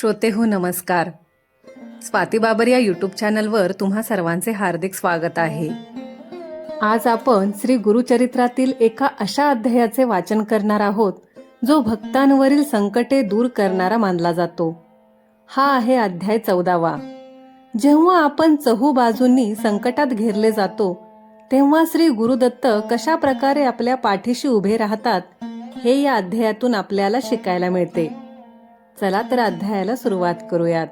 श्रोते हो नमस्कार. स्वाती बाबर या यूट्यूब चॅनलवर तुम्हा सर्वांचे हार्दिक स्वागत आहे. आज आपण श्री गुरुचरित्रातील एका अशा अध्यायाचे वाचन करणार आहोत जो भक्तांवरील संकटे दूर करणारा मानला जातो. हा आहे अध्याय चौदावा. जेव्हा आपण चहू बाजूंनी संकटात घेरले जातो तेव्हा श्री गुरुदत्त कशा प्रकारे आपल्या पाठीशी उभे राहतात हे या अध्यायातून आपल्याला शिकायला मिळते. चला तर अध्यायाला सुरुवात करूयात.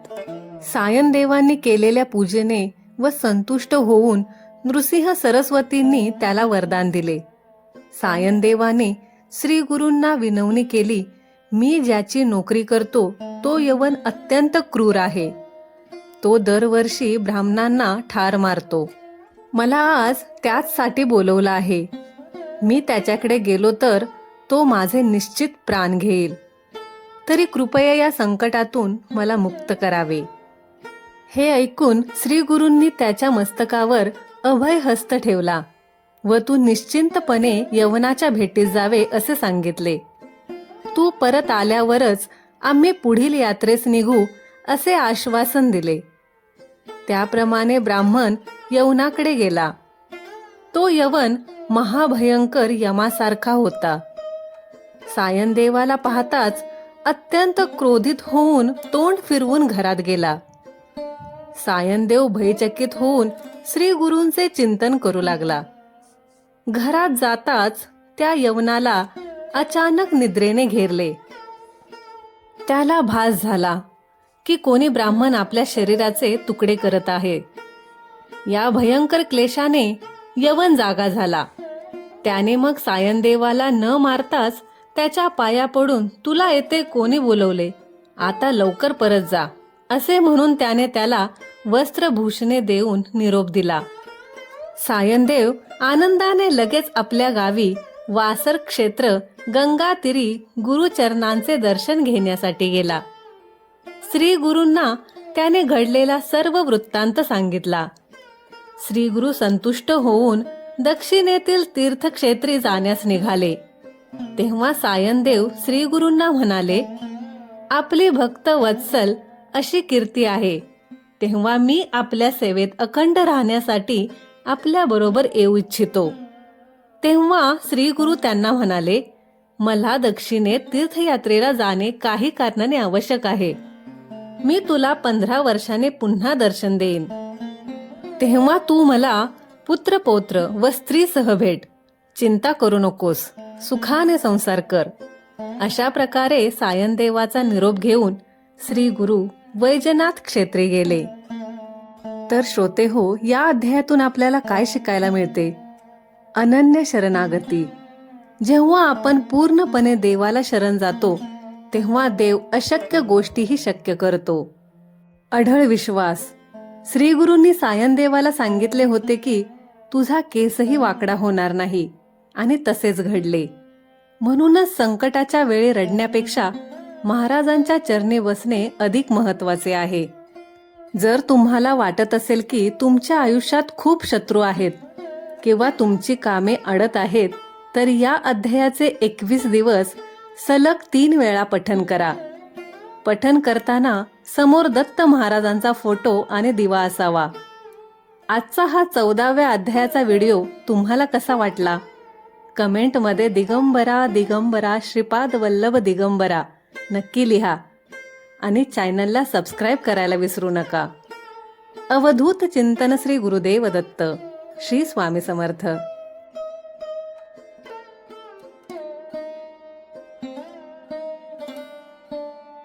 सायन देवांनी केलेल्या पूजेने व संतुष्ट होऊन नृसिंह सरस्वतींनी त्याला वरदान दिले. सायन देवाने श्री गुरूंना विनवणी केली मी ज्याची नोकरी करतो तो यवन अत्यंत क्रूर आहे. तो दरवर्षी ब्राह्मणांना ठार मारतो. मला आज त्याचसाठी बोलवलं आहे. मी त्याच्याकडे गेलो तर तो माझे निश्चित प्राण घेईल. तरी कृपया या संकटातून मला मुक्त करावे. हे ऐकून श्री गुरूंनी त्याच्या मस्तकावर अभय हस्त ठेवला व तू निश्चिंतपणे यवनाच्या भेटीस जावे असे सांगितले. तू परत आल्यावरच आम्ही पुढील यात्रेस निघू असे आश्वासन दिले. त्याप्रमाणे ब्राह्मण यवनाकडे गेला. तो यवन महाभयंकर यमासारखा होता. सायनदेवाला पाहताच अत्यंत क्रोधित होऊन तोंड फिरवून घरात गेला. सायनदेव भयचकित होऊन श्री गुरूंचे चिंतन करू लागला. घरात जाताच त्या यवनाला अचानक निद्रेने घेरले. त्याला भास झाला की कोणी ब्राह्मण आपल्या शरीराचे तुकडे करत आहे. या भयंकर क्लेशाने यवन जागा झाला. त्याने मग सायनदेवाला न मारताच त्याच्या पाया पडून तुला येते कोणी बोलवले? आता लवकर परत जा. असे म्हणून त्याने त्याला वस्त्रभूषणे देऊन निरोप दिला. सायनदेव आनंदाने लगेच आपल्या गावी वासर क्षेत्र गंगातीरी गुरुचरणांचे दर्शन घेण्यासाठी गेला. श्री गुरूंना त्याने घडलेला सर्व वृत्तांत सांगितला. श्री गुरु संतुष्ट होऊन दक्षिणेतील तीर्थक्षेत्री जाण्यास निघाले. तेव्हा सायनदेव श्रीगुरूंना म्हणाले आपले भक्त वत्सल अशी कीर्ती आहे. तेव्हा मी आपल्या सेवेत अखंड राहण्यासाठी आपल्या बरोबर येऊ इच्छितो. तेव्हा श्रीगुरु त्यांना म्हणाले मला दक्षिणेत तीर्थयात्रेला जाणे काही कारणाने आवश्यक आहे. मी तुला पंधरा वर्षाने पुन्हा दर्शन देईन. तेव्हा तू मला पुत्र पौत्र व स्त्रीसह भेट. चिंता करू नकोस. सुखाने संसार कर. अशा प्रकारे सायनदेवाचा निरोप घेऊन श्री गुरु वैजनाथ क्षेत्री गेले. तर श्रोते हो या अध्यायातून आपल्याला काय शिकायला मिळते? अनन्य शरणागती. जेव्हा आपण पूर्णपणे देवाला शरण जातो तेव्हा देव अशक्य गोष्टीही शक्य करतो. अढळ विश्वास. श्रीगुरूंनी सायनदेवाला सांगितले होते की तुझा केसही वाकडा होणार नाही. आणि तसेच घडले. म्हणूनच संकटाच्या वेळी रडण्यापेक्षा महाराजांच्या चरणी बसणे अधिक महत्त्वाचे आहे. जर तुम्हाला वाटत असेल की तुमच्या आयुष्यात खूप शत्रू आहेत किंवा तुमची कामे अडत आहेत तर या अध्यायाचे एकवीस दिवस सलग तीन वेळा पठन करा. पठन करताना समोर दत्त महाराजांचा फोटो आणि दिवा असावा. आजचा हा चौदाव्या अध्यायाचा व्हिडिओ तुम्हाला कसा वाटला? कमेंटमध्ये दिगंबरा दिगंबरा श्रीपाद वल्लभ दिगंबरा. नक्की लिहा. आणि चॅनलला सबस्क्राईब करायला विसरू नका. अवधूत चिंतन श्री गुरुदेव दत्त. श्री स्वामी समर्थ.